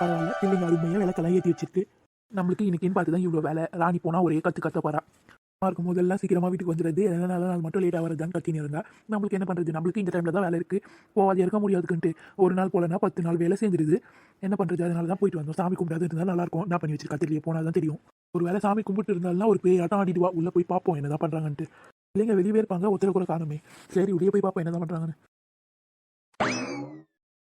பரவாயில்ல. பிள்ளைங்க அருமையாக விளக்கெல்லாம் ஏற்றி வச்சிருக்கு. நம்மளுக்கு இன்னைக்குன்னு பார்த்து தான் இவ்வளோ வேலை? ராணி போனால் ஒரே கற்று கத்த போறா. இருக்கும் போதெல்லாம் சீக்கிரமாக வீட்டுக்கு வந்துடுது என்ன நல்ல நாள் மட்டும் லேட்டாக வரதான்னு கத்தின்னு இருந்தா. நம்மளுக்கு என்ன பண்ணுறது நம்மளுக்கு இந்த டைமில் தான் வேலை இருக்குது போகாது இருக்க முடியாதுக்குன்ட்டு. ஒரு நாள் போலனா பத்து நாள் வேலை சேர்ந்துருது என்ன பண்ணுறது அதனால தான் போயிட்டு வந்தோம். சாமி கும்பிடாது இருந்தால் நல்லாயிருக்கும் என்ன பண்ணி வச்சிருக்கா? தெரியல போனால் தான் தெரியும். ஒரு வேளை சாமி கும்பிட்டு இருந்தாலும் ஒரு பேய் ஆட்டம் ஆடிடுவா. உள்ளே போய் பார்ப்போம். என்ன தான் பண்ணுறாங்கன்ட்டு இல்லைங்க வெளியே இருப்பாங்க. ஒருத்தர் கூட காணுமே. சரி உள்ளே போய் பார்ப்போம். என்ன தான் பண்ணுறாங்கன்னு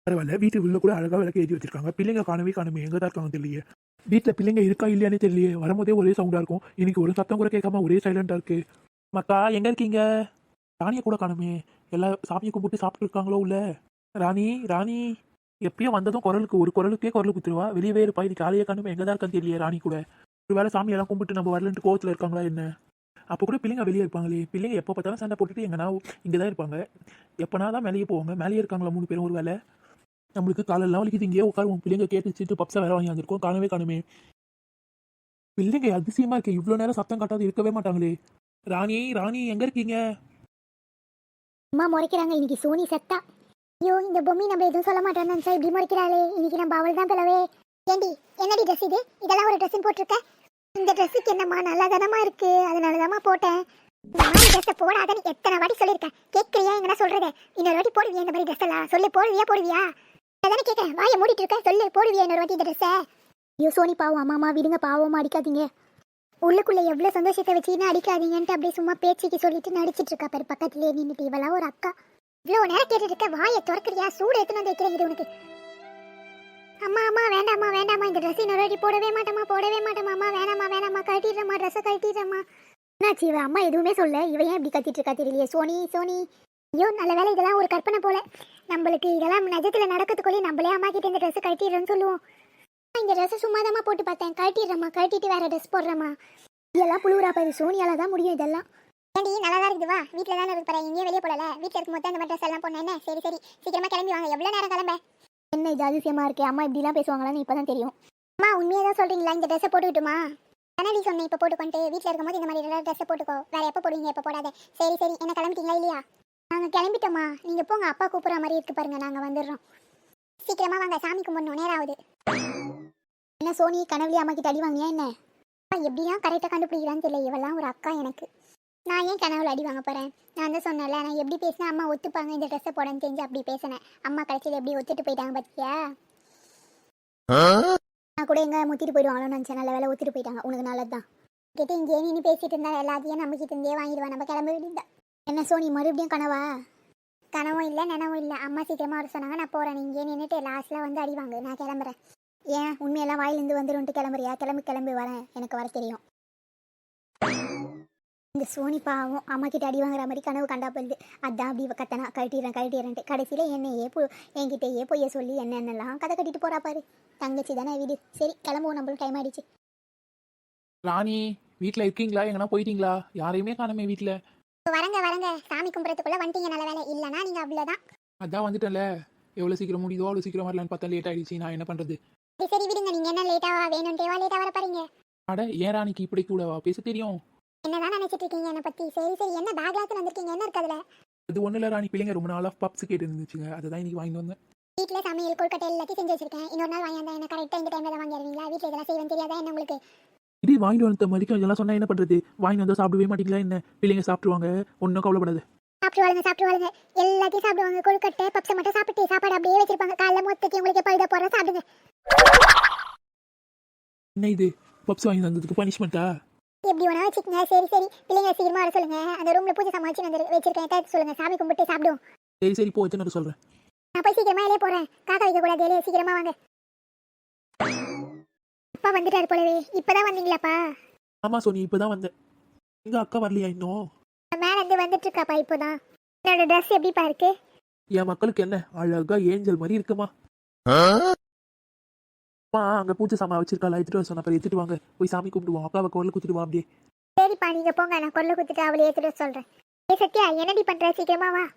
பரவாயில்ல. வீட்டு உள்ள கூட அழகாக விளக்கு ஏற்றி வச்சிருக்காங்க. பிள்ளைங்க காணவே காணுமே எங்கே தான் இருக்காங்க தெரியலையே. வீட்டில் பிள்ளைங்க இருக்கா இல்லையானே தெரியலையே. வரும்போதே ஒரே சவுண்டாக இருக்கும். இன்னைக்கு ஒரு சத்தம் கூட கேட்காம ஒரே சைலண்டாக இருக்கு. மக்கா எங்கே இருக்கீங்க? ராணியை கூட காணுமே. எல்லா சாமியை கும்பிட்டு சாப்பிட்டு இருக்காங்களோ உள்ள? ராணி ராணி. எப்பயும் வந்ததும் குரலுக்கு ஒரு குரலுக்கே குரல் குத்துருவா. வெளியவே இருப்பா. இன்னைக்கு காலையே காணுமே எங்கே தான் இருக்கான்னு தெரியலையே ராணி கூட. ஒரு வேளை சாமியெல்லாம் கும்பிட்டு நம்ம வரலன்ட்டு கோவத்தில் இருக்காங்களா என்ன? அப்போ கூட பிள்ளைங்க வெளியே இருப்பாங்களே. பிள்ளைங்க எப்போ பார்த்தாலும் சண்டை போட்டுட்டு எங்கன்னா இங்கே தான் இருப்பாங்க. எப்போனா தான் மேலேயே போவாங்க. மேலேயே இருக்காங்களா மூணு பேரும் ஒரு வேலை நம்மளுக்கு காலெல்லாம் வலிக்குது. இங்கேயே உட்காருவோம் பிள்ளைங்க கேட்டு வச்சுட்டு பப்ஸா வேற வாங்கி வந்திருக்கோம். காணவே காணுமே. பிள்ளைங்க அதிசயமா இருக்கு. இவ்வளோ நேரம் சத்தம் காட்டாது இருக்கவே மாட்டாங்களே. ராணி ராணி எங்க இருக்கீங்க? அம்மா முறைக்கிறாங்க. இன்னைக்கு சோனி செத்தா. ஐயோ இந்த பொம்மி நம்ம எதுவும் சொல்ல மாட்டோம்னு சார் இப்படி முறைக்கிறாளே. இன்னைக்கு நம்ம அவள் தான் பிளவே ஏண்டி என்னடி ட்ரெஸ் இது? இதெல்லாம் ஒரு ட்ரெஸ் போட்டிருக்க? இந்த ட்ரெஸ்ஸுக்கு என்னம்மா நல்லா தானமா இருக்கு. அதனால தாம்மா போட்டேன் மாதிரி ட்ரெஸ்ஸை போடாதன்னு எத்தனை வாட்டி சொல்லியிருக்கேன் கேட்குறியா? எங்கன்னா சொல்றது. இன்னொரு வாட்டி போடுவியா? இந்த மாதிரி ட்ரெஸ் எல்லாம்? சொல்லி போடுவியா போடுவியா? அதானே கேட்கறேன் வாயை மூடிட்டு இருக்க சொல்லு போடுவியா இன்னொரு வாட்டி இந்த ட்ரெஸ்ஸை ஐயோ சோனி பாவம் அம்மா அம்மா விடுங்க பாவமா அடிக்காதீங்க. உள்ளுக்குள்ள எவ்வளோ சந்தோஷத்தை வச்சுன்னு அடிக்காதீங்கன்ட்டு அப்படியே சும்மா பேச்சுக்கு சொல்லிட்டு நடிச்சிட்டு இருக்கா பாரு பக்கத்துலயே நின்றுட்டு இவளா ஒரு அக்கா. இவ்வளவு நேரம் கேட்டுட்டு இருக்க வாயை திறக்கறியா? சூடு எடுத்துன்னு வந்து வைக்கிறேன் இது உனக்கு. அம்மா அம்மா வேண்டாம்மா வேண்டாம்மா. இந்த ட்ரெஸ் இன்னொரு போடவே மாட்டேம்மா போடவே மாட்டேம்மா. அம்மா வேணாம்மா வேணாம்மா. கழட்டிடுறேம்மா ட்ரெஸ்ஸை கழட்டிடுறேம்மா. என்னாச்சு இவ? அம்மா எதுவுமே சொல்ல இவ ஏன் இப்படி கத்திட்டு இருக்கா தெரியலையே? சோனி சோனி. ஐயோ நல்ல வேலை இதெல்லாம் ஒரு கற்பனை போல. நம்மளுக்கு இதெல்லாம் நிஜத்துல நடக்கிறதுக்குள்ளே நம்மளே அம்மா கிட்ட இந்த ட்ரெஸ் கழட்டிடுறேன்னு சொல்லுவோம். இந்த ட்ரெஸ் சும்மாதாம்மா போட்டு பார்த்தேன். கழட்டிடுறேம்மா கழட்டிட்டு வேற ட்ரெஸ் போடுறேம்மா. இதெல்லாம் புழுவுறா பாரு சோனியால தான் முடியும் இதெல்லாம். ஏண்டி நல்லா தான் இருக்குது. வா வீட்டில் தானே இருப்பற எங்கேயும் வெளியே போடல வீட்டில் இருக்கும்போது அந்த மாதிரி ட்ரெஸ் எல்லாம் போனேன் என்ன? சரி சரி. சீக்கிரமா கிளம்பி வாங்க. எவ்வளோ நேரம் கிளம்ப? என்ன இது அதிசயமா இருக்கே? அம்மா இப்படிலாம் பேசுவாங்களான்னு இப்போ தான் தெரியும். அம்மா உண்மையாக தான் சொல்கிறீங்களா இந்த ட்ரெஸ்ஸை போட்டுக்கிட்டுமா? கனடி சொன்னேன் இப்போ போட்டுக்கொண்டு வீட்டில் இருக்கும்போது இந்த மாதிரி ட்ரெஸ்ஸை போட்டுக்கோ. வேற எப்போ போடுவீங்க? எப்போ போடாத. சரி சரி. என்ன கிளம்பிட்டீங்களா இல்லையா? நாங்கள் கிளம்பிட்டோம்மா. நீங்கள் போங்க அப்பா கூப்பிட்ற மாதிரி இருக்கு பாருங்க நாங்கள் வந்துடுறோம். சீக்கிரமா வாங்க சாமி கும்பிடணும் நேரம் ஆகுது. என்ன சோனி கனவுலி அம்மா கிட்ட அடி வாங்கியா என்ன? அப்பா எப்படிலாம் கரெக்டாக கண்டுபிடிக்கிறான்னு தெரியல இவெல்லாம் ஒரு அக்கா எனக்கு. நான் ஏன் கனவுல அடி வாங்க போகிறேன் நான் தான் சொன்னேன்ல நான் எப்படி பேசினா அம்மா ஒத்துப்பாங்க இந்த ட்ரெஸ்ஸை போடன்னு தெரிஞ்சு அப்படி பேசினேன். அம்மா கடைசியில் எப்படி ஒத்துட்டு போயிட்டாங்க பார்த்தியா நான் கூட எங்க முத்திட்டு போயிடுவாங்களோன்னு நினச்சேன் நல்ல வேலை ஒத்துட்டு போயிட்டாங்க உனக்கு நல்லது தான் கிட்ட இங்கே நின்று பேசிட்டு இருந்தா எல்லாத்தையும் நம்ம கிட்ட இருந்தே வாங்கிடுவா நம்ம கிளம்ப வேண்டியதுதான். என்ன சோனி மறுபடியும் கனவா? கனவும் இல்லை நினவும் இல்லை. அம்மா சீக்கிரமாக வர சொன்னாங்க. நான் போகிறேன் இங்கே நின்றுட்டு லாஸ்ட்டில் வந்து அடிவாங்க நான் கிளம்புறேன். ஏன்? உண்மையெல்லாம் வாயிலிருந்து வந்துருன்ட்டு கிளம்புறியா? கிளம்பி கிளம்பி வரேன். எனக்கு வர தெரியும். இந்த சோனி பாவம் அம்மா கிட்ட அடி வாங்குற மாதிரி கனவு கண்டா போயிடுது. அதான் அப்படி கத்தனா கழட்டிடுறேன் கழட்டிடுறேன்ட்டு. கடைசியில் என்னையே போ என்கிட்டயே பொய்ய சொல்லி என்னென்னலாம் கதை கட்டிட்டு போறா பாரு. தங்கச்சி தானே வீடு. சரி கிளம்புவோம். நம்மளுக்கு டைம் ஆயிடுச்சு. ராணி வீட்டில் இருக்கீங்களா? எங்கன்னா போயிட்டீங்களா? யாரையுமே காணுமே வீட்டில் வரங்க வரங்க. சாமி கும்பிட்றதுக்குள்ள வந்துட்டீங்க நல்ல வேலை இல்லைனா நீங்க அவ்வளோதான் அதான் வந்துட்டேன்ல. எவ்வளோ சீக்கிரம் முடியுதோ அவ்வளோ சீக்கிரம் வரலான்னு பார்த்தா லேட் ஆயிடுச்சு. நான் என்ன பண்ணுறது சரி சரி விடுங்க. நீங்க என்ன லேட்டாவா வேணும்ட்டேவா லேட்டா வர பாருங்க அட ஏன் ராணிக்கு இப்படி கூடவா பேச தெரியும். என்னதான் நினைச்சிட்டு இருக்கீங்க என்ன பத்தி? சரி சரி. என்ன பேக்லாத்து வந்திருக்கீங்க? என்ன இருக்கு அதுல? அது இல்லை ராணி. பிள்ளைங்க ரொம்ப நாளாக பப்ஸ் கேட்டு இருந்துச்சுங்க. அதை தான் இன்னைக்கு வாங்கிட்டு வந்தேன். வீட்ல சமையல் கொழுக்கட்டை எல்லாத்தையும் செஞ்சு வச்சிருக்கேன். இன்னொரு நாள் வாங்கி வந்தா என்ன கரெக்டா இந்த டைம்ல தான் வாங்கி வருவீங்களா வீட்ல இதெல்லாம் செய்வேன் தெரியாதா? என்ன உங்களுக்கு? இது வாங்கிட்டு வந்த மதிக்கம் இதெல்லாம் சொன்னா என்ன பண்றது? வாங்கி வந்தா சாப்பிடவே மாட்டீங்களா என்ன? பிள்ளைங்க சாப்பிடுவாங்க ஒன்றும் கவலைப்படாது. சாப்பிடுவாங்க சாப்பிடுவாங்க எல்லாத்தையும் சாப்பிடுவாங்க. கொழுக்கட்டை பப்ஸை மட்டும் சாப்பிட்டு சாப்பாடு அப்படியே வச்சிருப்பாங்க. காலைல மொத்தத்தையும் உங்களுக்கு எப்போ இதை போடுற சாப்பிடுங்க. என்ன இது? பப்ஸ் வாங்கி தந்ததுக்கு பனிஷ்மெண்ட்டா எப்படி வேணா வச்சுக்கோங்க. சரி சரி. பிள்ளைங்க சீக்கிரமா வர சொல்லுங்க. அந்த ரூம்ல பூஜை சாமான் வச்சு வந்து வச்சிருக்கேன். சொல்லுங்க. சாமி கும்பிட்டு சாப்பிடுவோம். சரி சரி. போ எத்தனை சொல்கிறேன் நான் போய் சீக்கிரமா இலையே போறேன் காக்கா வைக்க கூடாது இலையே சீக்கிரமா வாங்க. அப்பா வந்துட்டாரு போலவே. இப்பதான் வந்தீங்களாப்பா? ஆமா சோனி இப்பதான் வந்தேன். எங்க அக்கா வரலையா இன்னும்? மேல இருந்து வந்துட்டு இருக்காப்பா இப்போதான். என்னோட ட்ரெஸ் எப்படிப்பா இருக்கு? என் மக்களுக்கு என்ன? அழகா ஏஞ்சல் மாதிரி இருக்குமா? அம்மா அங்க பூஜை சாமான் வச்சிருக்காளா? எடுத்துட்டு வர சொன்ன எடுத்துட்டு வாங்க. போய் சாமி கும்பிடுவோம். அக்காவை குரல் குத்துட்டு வா அப்படியே. சரிப்பா நீங்க போங்க. நான் கொல்ல குத்துட்டு அவளை ஏத்துட்டு வர சொல்றேன். ஏ சத்யா என்னடி பண்ற? சீக்கிரமா வா.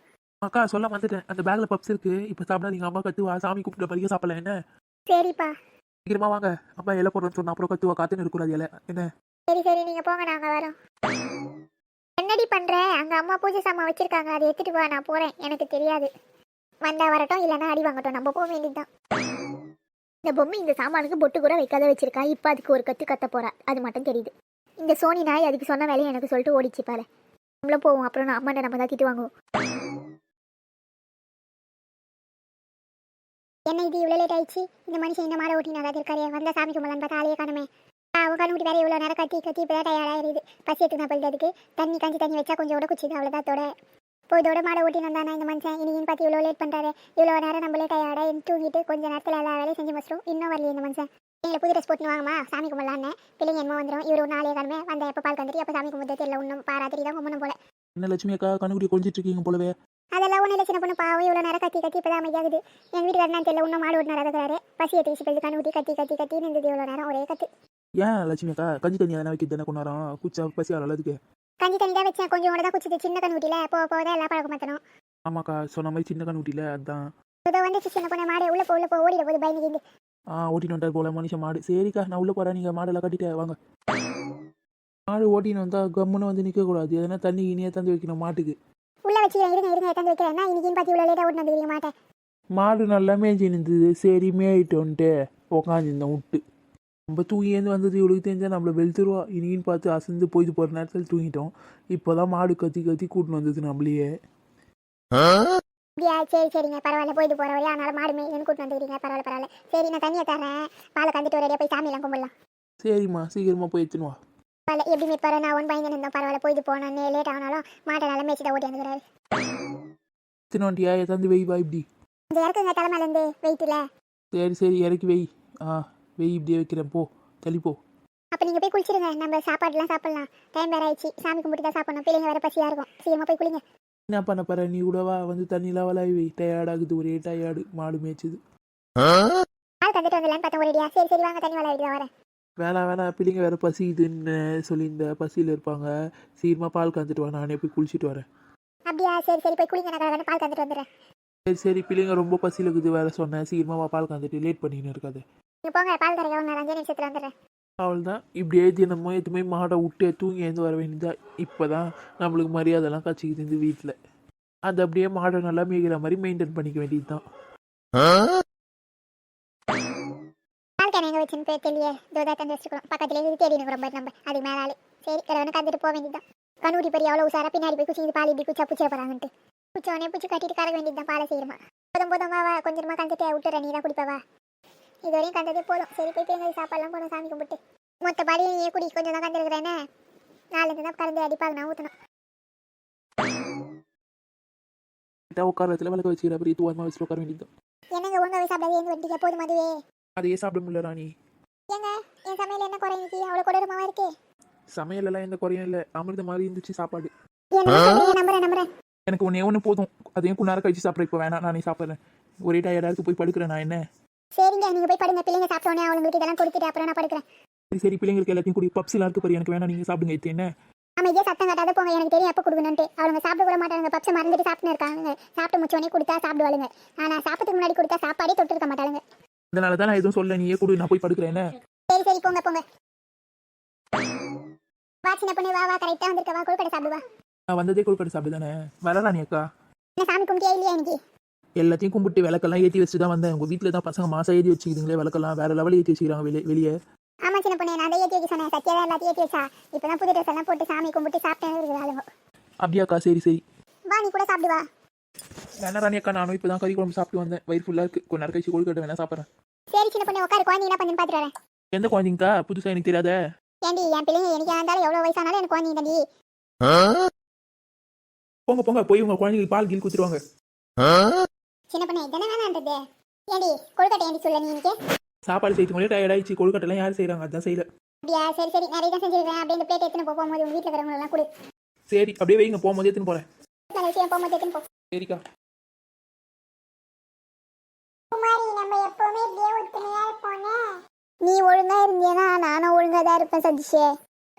அக்கா சொல்ல வந்துட்டேன். அந்த பேக்ல பப்ஸ் இருக்கு. இப்ப சாப்பிடா நீங்க அம்மா கத்துவா. சாமி கும்பிட்ட வரைக்கும் சாப்பிடல என்ன? சரிப்பா. சீக்கிரமா வாங்க. அம்மா இலை போடுறேன்னு சொன்னா அப்புறம் கத்துவா காத்துன்னு இருக்கக்கூடாது இலை. என்ன? சரி சரி நீங்க போங்க நாங்க வரோம் என்னடி பண்ற? அங்க அம்மா பூஜை சாமான் வச்சிருக்காங்க அதை எடுத்துட்டு வா நான் போறேன். எனக்கு தெரியாது. வந்தா வரட்டும் இல்லைன்னா அடி வாங்கட்டும் நம்ம போக வேண்டியதுதான். இந்த பொம்மை இந்த சாமானுக்கு பொட்டு கூட வைக்காத வச்சிருக்கா. இப்போ அதுக்கு ஒரு கத்து கத்த போறா. அது மட்டும் தெரியுது. இந்த சோனி நாய் அதுக்கு சொன்ன வேலையை எனக்கு சொல்லிட்டு ஓடிச்சு பாரு. நம்மளும் போவோம். அப்புறம் நான் அம்மாண்ட நம்ம தான் திட்டு வாங்குவோம். என்ன இது இவ்வளோ லேட் ஆயிடுச்சு? இந்த மனுஷன் இந்த மாதிரி ஓட்டினா நல்லா இருக்காரு. வந்த சாமி கும்பலான்னு பார்த்தா ஆளையே காணுமே. அவன் கண்ணுட்டி வேற இவ்வளோ நேரம் கத்தி கத்தி இப்போ தான் டயர்டாயிருது பசி எடுத்து நான் போயிட்டு தண்ணி காஞ்சி தண்ணி வச்சா கொஞ்சம் உட குச்சிது அவ்வளோதான் தொட. இப்போ இதோட மாடை ஓட்டி வந்தானா இந்த மனுஷன்? இன்னைக்கு பார்த்து இவ்வளோ லேட் பண்ணுறாரு இவ்வளோ நேரம் நம்மளே டயர்டாக தூங்கிட்டு கொஞ்சம் நேரத்தில் எல்லா வேலையும் செஞ்சு முடிச்சிடும் இன்னும் வரலையே இந்த மனுஷன். நீங்கள் புது ட்ரெஸ் போட்டு வாங்கம்மா சாமி கும்பலான்னு பிள்ளைங்க என்னமோ வந்துடும் இவர் ஒரு நாளே காணுமே. வந்த எப்போ பால் கந்துட்டு அப்போ சாமி கும்பிட்டு தெரியல. ஒன்றும் பாராத்திரி தான் கும்பிடும் போல. என்ன லட்சுமி அக்கா கண்ணுக்குடி கொஞ்சிட்டு இருக்கீங்க போலவே. அதெல்லாம் ஒன்றும் இல்லை சின்ன பொண்ணு பாவம் இவ்வளோ நேரம் கத்தி கத்தி இப்போ தான் அமைதியாகுது. எங்கள் வீட்டுக்கு என்ன தெரியல இன்னும் மாடு ஓட்டு நடக்கிறாரு பசி எடுத்து போய் கண்ணு ஊற்றி கத்தி கத்தி கத்தி நின்றுது இவ்வளோ நேரம் ஒரே கத்து. ஏன் லட்சுமி அக்கா கஞ்சி தண்ணி எதனா வைக்க தானே கொண்டாரம் குச்சா பசி அதுக்கு. கஞ்சி தண்ணி தான் வச்சேன் கொஞ்சம் தான் குச்சிது சின்ன கண்ணு ஊட்டியில் போக போக தான் எல்லாம் பழக்கம் மாற்றணும் ஆமாக்கா சொன்ன மாதிரி சின்ன கண்ணுட்டியில் அதான். இதோ வந்துச்சு சின்ன பொண்ணு மாடு. உள்ள போ உள்ள போ ஓடிட போது பயந்து ஆ ஓட்டின்னு வந்தார் போல மனுஷன் மாடு. சரிக்கா நான் உள்ளே போகிறேன் நீங்கள் மாடெல்லாம் கட்டிட்டு வாங்க. மாடு ஓட்டின்னு வந்தால் கம்முன்னு வந்து நிற்கக்கூடாது எதனா தண்ணி இனியே தந்து வைக்கணும் மாட்டுக்கு. உள்ள வச்சு இருங்க இருங்க எடுத்து வைக்கிறேன். இன்னைக்கு பார்த்து இவ்வளோ லேட்டாக ஓட்டு வந்துருக்க மாட்டேன் மாடு நல்லா மேய்ஞ்சி நின்றுது சரி மேயிட்டோன்ட்டு உக்காந்துருந்தேன் விட்டு நம்ம தூங்கியேந்து வந்தது. இவளுக்கு தெரிஞ்சால் நம்மளை வெளுத்துருவா. இனின்னு பார்த்து அசந்து போயிட்டு போகிற நேரத்தில் தூங்கிட்டோம். இப்போ தான் மாடு கத்தி கத்தி கூட்டின்னு வந்தது நம்மளையே. அப்படியா? சரி சரிங்க. பரவாயில்ல போயிட்டு போகிற வரையும் அதனால மாடு மேய்ன்னு கூட்டு வந்துக்கிறீங்க. பரவாயில்ல பரவாயில்ல. சரி நான் தண்ணியை தரேன். பாலை கந்துட்டு ரெடியாக போய் சாமியெல்லாம் கும்பிடலாம். சரிம்மா சீக்கிரமாக போய் எடுத்துன்னு பரவாயில்ல எப்படி மீட்பாரு நான் ஒன் பயந்து இருந்தோம். பரவாயில்ல போயிட்டு போனேன் லேட் ஆனாலும் மாட்டை நல்லா மேய்ச்சி தான் ஓட்டி வந்துக்கிறாரு வண்டியா தந்து வெய் வா இப்படி. இந்த இறக்குங்க தலைமையிலேருந்து வெயிட்டில் சரி சரி இறக்கி வெய். ஆ வெய் இப்படியே வைக்கிறேன். போ தள்ளி போ. அப்போ நீங்கள் போய் குளிச்சிருங்க. நம்ம சாப்பாடுலாம் சாப்பிடலாம். டைம் வேற ஆயிடுச்சு. சாமி கும்பிட்டு தான் சாப்பிடணும். பிள்ளைங்க வேற பசியாக இருக்கும். சீக்கிரமாக போய் குளிங்க. என்ன பண்ண போற? நீ கூடவா வந்து தண்ணிலாம் வளாய் வை. டயர்டாகுது ஒரே டயர்டு மாடு மேய்ச்சது. பால் தந்துட்டு வந்துடலான்னு பார்த்தேன். ஒரேடியா. சரி சரி வாங்க. தண்ணி வளர்ந்து வரேன். வேலை வேலை பிள்ளைங்க வேற பசிக்குதுன்னு சொல்லியிருந்த பசியில் இருப்பாங்க. சீக்கிரமாக பால் கந்துட்டு வா நானே போய் குளிச்சுட்டு வரேன். அப்படியா? சரி சரி போய் குளிங்க நான் பால் தந்துட்டு வந்துடுறேன். சரி சரி பிள்ளைங்க ரொம்ப பசியில் இருக்குது வேற சொன்னேன். சீக்கிரமாக பால் கந்துட்டு லேட் பண்ணின்னு இருக்காது. போங்க பால் கறக்க ஒன்று அஞ்சு நிமிஷத்தில் வந்துடுறேன். அவள் தான் இப்படியே தினமும் எதுவுமே மாடை விட்டு தூங்கி எழுந்து வர வேண்டியதா? இப்போ தான் நம்மளுக்கு மரியாதைலாம் கச்சிக்குது இந்த வீட்டில் அது அப்படியே மாடை நல்லா மேய்கிற மாதிரி மெயின்டைன் பண்ணிக்க வேண்டியது தான் பால் வச்சுன்னு போய் தெரியல தோதா தந்து வச்சுக்கணும். பக்கத்துல இருந்து தேடி எனக்கு ரொம்ப நம்ம. அதுக்கு மேலே ஆளு சரி கடவுன்னு கந்துட்டு போக வேண்டியதுதான். கண்ணூடி பெரிய அவ்வளோ உசாரா பின்னாடி போய் குச்சி பால் இப்படி குச்சா புச்சிட போகிறாங்கன்ட்டு புச்சவனே புச்சு கட்டிட்டு கறக்க வேண்டியது தான் பாலை செய்யணுமா? போதும் போதும் வா கொஞ்சமா கந்துட்டு விட்டுற நீ தான் குடிப்பவா இது வரையும் கந்ததே போதும். சரி போய் பிள்ளைங்க சாப்பாடுலாம் போதும் சாமி கும்பிட்டு. மொத்த பாடி நீ குடி. கொஞ்சம் தான் கந்துருக்குறேனே நாலு தான் கறந்து அடிப்பாங்க. நான் ஊற்றணும் உட்காரத்துல விளக்க வச்சுக்கிற அப்புறம் தூரமாக வச்சுட்டு உட்கார வேண்டியது தான் என்னங்க ஒழுங்காவே சாப்பிடாது வண்டிக்கு போதும் அதுவே? அதையே சாப்பிட முடியல ராணி ஏங்க என் சமையல் என்ன குறைஞ்சிச்சு அவ்வளோ கொடூரமாவா இருக்கே? சமையலெல்லாம் எந்த குறையும் இல்லை. அமிர்த மாதிரி இருந்துச்சு சாப்பாடு. நம்புறேன் நம்புறேன். எனக்கு ஒன்றே ஒன்று போதும். அதையும் நேரம் கழிச்சு சாப்பிட்ற இப்போ வேணாம். நானே சாப்பிட்றேன். ஒரே டயர்டாக இருக்கு. போய் படுக்கிறேன் நான் என்ன? சரிங்க நீங்க போய் படுங்க. பிள்ளைங்க சாப்பிட்ட உடனே அவங்களுக்கு இதெல்லாம் கொடுத்துட்டு அப்புறம் நான் படுக்கிறேன். சரி சரி பிள்ளைங்களுக்கு எல்லாத்தையும் கூடி. பப்ஸ்லாம் இருக்கு பாரு. எனக்கு வேணாம். நீங்கள் சாப்பிடுங்க இது என்ன? அமைதியா சத்தம் காட்டாத போங்க. எனக்கு தெரியும் எப்போ கொடுக்கணுன்ட்டு அவங்க சாப்பிட கூட மாட்டாங்க பப்ஸை மறந்துட்டு சாப்பிட்டு இருக்காங்க. சாப்பிட்டு முடிச்சோடனே கொடுத்தா சாப்பிடுவாளுங்க. ஆனால் சாப்பிட்றதுக்கு முன்னாடி கொடுத்தா சாப்பாடே தொட்டு இருக்க மாட்டாளுங்க. அதனால தான் நான் எதுவும் சொல்ல நீயே கொடு நான் போய் படுக்கிறேன். என்ன? சரி சரி போங்க போங்க. வா சின்ன பொண்ணு வா வா கரெக்டாக வந்திருக்க வா கொழுக்கடை சாப்பிடுவா நான் வந்ததே கொழுக்கட்டை சாப்பிட்டு தானே வர ராணி அக்கா. என்ன சாமி கும்பிட்டியா இல்லையா எனக்கு எல்லாத்தையும் கும்பிட்டு விளக்கெல்லாம் ஏற்றி வச்சுட்டு தான் வந்தேன். உங்கள் வீட்டில் தான் பசங்க மாசம் ஏற்றி வச்சுக்கிதுங்களே விளக்கெல்லாம். வேற லெவலில் ஏற்றி வச்சுக்கிறாங்க வெளியே வெளியே. ஆமா சின்ன பொண்ணு நான் ஏற்றி வைக்க சொன்னேன். சத்தியா எல்லாத்தையும் ஏற்றி வச்சா. இப்போ தான் புது ட்ரெஸ் எல்லாம் போட்டு சாமி கும்பிட்டு சாப்பிட்டேன்னு அப்படியாக்கா சரி சரி. வா நீ கூட சாப்பிடு வா. வேணா ராணி அக்கா நானும் இப்போ தான் கறி குழம்பு சாப்பிட்டு வந்தேன். வயிறு ஃபுல்லாக இருக்கு. கொஞ்ச நேரம் கழிச்சு கொழுக்கட்டை வேணா சாப்பிட்றேன். சரி சின்ன பொண்ணு உட்காரு. குழந்தைங்க என்ன பண்ணுன்னு பார்த்துட்டு வரேன். எந்த குழந்தைங்கக்கா? புதுசாக எனக்கு தெரியாத. ஏண்டி என் பிள்ளைங்க எனக்கு இருந்தாலும் எவ்வளோ வயசானாலும் எனக்கு குழந்தைங்க தாண்டி போங்க போங்க. போய் உங்கள் குழந்தைங்களுக்கு பால் கீழ் குத்துருவாங்க சின்ன பொண்ணு இதென்ன வேணான்றது ஏண்டி கொழுக்கட்டை ஏண்டி சொல்ல நீ இன்னைக்கு? சாப்பாடு செய்து போலே டயர்டாயிடுச்சு கொழுக்கட்டைலாம் யார் செய்கிறாங்க அதான் செய்யல. அப்படியா? சரி சரி. நிறைய தான் செஞ்சிருக்கேன். அப்படியே இந்த பிளேட் எடுத்துன்னு போகும்போது உங்க வீட்டில் இருக்கிறவங்க எல்லாம் கொடு. சரி அப்படியே வைங்க. போகும்போது எடுத்துன்னு போகிறேன் நல்ல விஷயம் போகும்போது எடுத்துன்னு போ. சரிக்கா. குமாரி நம்ம எப்பவுமே இப்படியே ஒத்துமையா இருப்போனே நீ ஒழுங்கா இருந்தியனா நானும் ஒழுங்கா தான் இருப்பேன் சதீஷே.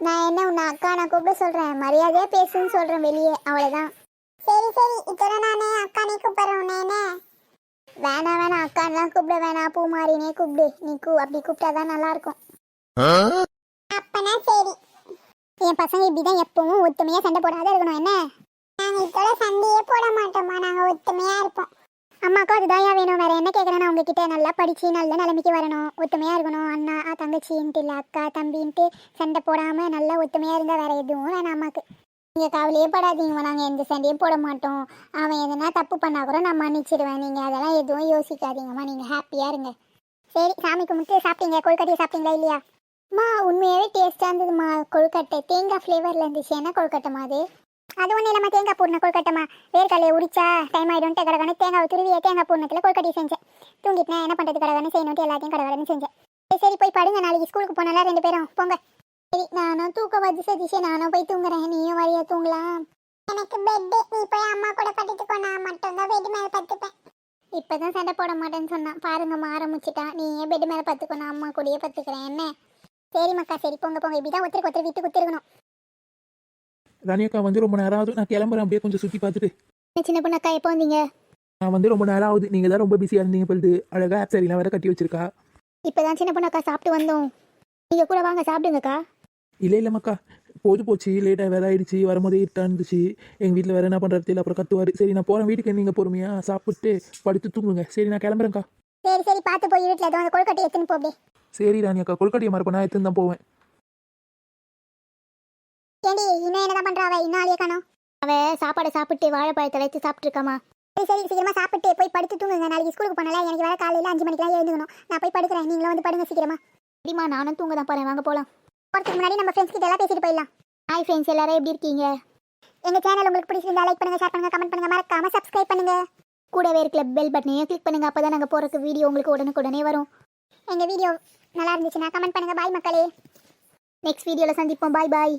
நான் என்ன உன்னை அக்கா நான் கூப்பிட சொல்றேன். மரியாதையா பேசுன்னு சொல்றேன் வெளியே அவ்வளவுதான். சரி சரி இத்தனை நானே அக்கானே கூப்பிடுறேன் உன்னை என்ன? வேணாம் வேணாம் அக்கான்லாம் கூப்பிட வேணாம் பூமாரினே கூப்பிடு. நீ கூ அப்படி கூப்பிட்டாதான் நல்லா இருக்கும் அப்பனா சரி. என் பசங்க இப்படிதான் எப்பவும் ஒத்துமையா சண்டை போடாத இருக்கணும் என்ன? நாங்க இதோட சண்டையே போட மாட்டோமா நாங்க ஒத்துமையா இருப்போம். அம்மாக்கும் அதுதான் ஏன் வேணும்? வேறு என்ன கேட்குறேன்னா உங்ககிட்ட நல்லா படித்து நல்ல நிலைமைக்கு வரணும். ஒத்துமையாக இருக்கணும். அண்ணா தங்கச்சின்ட்டு இல்லை அக்கா தம்பின்ட்டு சண்டை போடாமல் நல்லா ஒத்துமையாக இருந்தால் வேறு எதுவும் வேணாம் அம்மாக்கு. நீங்கள் கவலையே படாதீங்கம்மா நாங்கள் எந்த சண்டையும் போட மாட்டோம். அவன் எதனா தப்பு பண்ணால் கூட நான் மன்னிச்சிடுவேன் நீங்கள் அதெல்லாம் எதுவும் யோசிக்காதீங்கம்மா. நீங்கள் ஹாப்பியாக இருங்க. சரி சாமி கும்பிட்டு சாப்பிட்டீங்க? கொழுக்கட்டையை சாப்பிட்டீங்களா இல்லையா? அம்மா உண்மையாகவே டேஸ்ட்டாக இருந்ததுமா கொழுக்கட்டை. தேங்காய் ஃப்ளேவரில் இருந்துச்சு. என்ன கொழுக்கட்டை அது? அது ஒன்றும் இல்லாமல் தேங்காய் பூர்ண கொழுக்கட்டமா வேர்க்கடலையை உரிச்சா டைம் ஆகிடும்ட்டு கடகடன்னு தேங்காய் துருவிய தேங்காய் பூர்ணத்தில் கொழுக்கட்டி செஞ்சேன். தூங்கிட்டேன் என்ன பண்ணுறது கடகடன்னு செய்யணும்ட்டு எல்லாத்தையும் கடகடன்னு செஞ்சேன். சரி, போய் படுங்க. நாளைக்கு ஸ்கூலுக்கு போனால ரெண்டு பேரும். போங்க. சரி நானும் தூக்கம் வந்து சதிச்சு நானும் போய் தூங்குறேன். நீயும் வரையா தூங்கலாம். எனக்கு பெட் நீ போய் அம்மா கூட படுத்துக்கோ. நான் மட்டும்தான் பெட் மேலே படுத்துப்பேன். இப்பதான் சண்டை போட மாட்டேன்னு சொன்னான். பாருங்கம்மா ஆரம்பிச்சிட்டான் நீ ஏன் பெட் மேலே படுத்துக்கோ. நான் அம்மா கூடயே படுத்துக்கிறேன். என்ன? சரி மக்கா சரி போங்க போங்க. இப்படிதான் ஒருத்தருக்கு ஒருத்தர் விட்டு குத்துருக்கணும் ராணியக்கா வந்து ரொம்ப நேரம் ஆகுது நான் கிளம்புறேன். அப்படியே கொஞ்சம் சுற்றி பார்த்துட்டு. சின்ன பொண்ணு அக்கா எப்போ வந்தீங்க? நான் வந்து ரொம்ப நேரம் ஆகுது நீங்கள் தான் ரொம்ப பிஸியாக இருந்தீங்க பொழுது அழகாக ஆப் சரிலாம் வேற கட்டி வச்சிருக்கா. இப்பதான் சின்ன பொண்ணு அக்கா சாப்பிட்டு வந்தோம். நீங்க கூட வாங்க சாப்பிடுங்கக்கா. இல்லை இல்லைம்மாக்கா. போது போச்சு லேட்டாக வேற ஆயிடுச்சு வரும்போதே இருட்டா இருந்துச்சு. எங்கள் வீட்டில் வேற என்ன பண்ணுறது தெரியல அப்புறம் கத்துவார். சரி நான் போகிறேன் வீட்டுக்கு நீங்கள் பொறுமையாக சாப்பிட்டு படுத்து தூங்குங்க. சரி நான் கிளம்புறேன்க்கா. சரி சரி பார்த்து போய் வீட்டில் எதுவும் அந்த கொழுக்கட்டை எடுத்துன்னு போ அப்படியே. சரி ராணியக்கா கொல்கட்டியை மறப்ப நான் எடுத்துன்னு தான் போவேன். ஏண்டி இன்னும் என்னதான் பண்றா அவ? இன்னும் ஆளியே காணோம். அவ சாப்பாடை சாப்பிட்டு வாழைப்பழத்தை வைத்து சாப்பிட்டுருக்காமா சரி சரி சீக்கிரமா சாப்பிட்டு போய் படுத்து தூங்குங்க. நாளைக்கு ஸ்கூலுக்கு போனால எனக்கு வேற காலையில அஞ்சு மணிக்கெல்லாம் எழுந்துக்கணும். நான் போய் படுக்கிறேன். நீங்களும் வந்து படுங்க சீக்கிரமா. சரிம்மா நானும் தூங்க தான் போறேன். வாங்க போலாம். போறதுக்கு முன்னாடி நம்ம ஃப்ரெண்ட்ஸ் கிட்ட எல்லாம் பேசிட்டு போயிடலாம். ஹாய் ஃப்ரெண்ட்ஸ் எல்லாரும் எப்படி இருக்கீங்க? எங்க சேனல் உங்களுக்கு பிடிச்சிருந்தா லைக் பண்ணுங்க ஷேர் பண்ணுங்க கமெண்ட் பண்ணுங்க. மறக்காம சப்ஸ்கிரைப் பண்ணுங்க. கூடவே இருக்கிற பெல் பட்டனையும் கிளிக் பண்ணுங்க. அப்பதான் நாங்க போறதுக்கு வீடியோ உங்களுக்கு உடனுக்குடனே வரும். எங்க வீடியோ நல்லா இருந்துச்சுன்னா கமெண்ட் பண்ணுங்க. பாய் மக்களே. நெக்ஸ்ட் வீடியோல சந்திப்போம். பாய் பாய்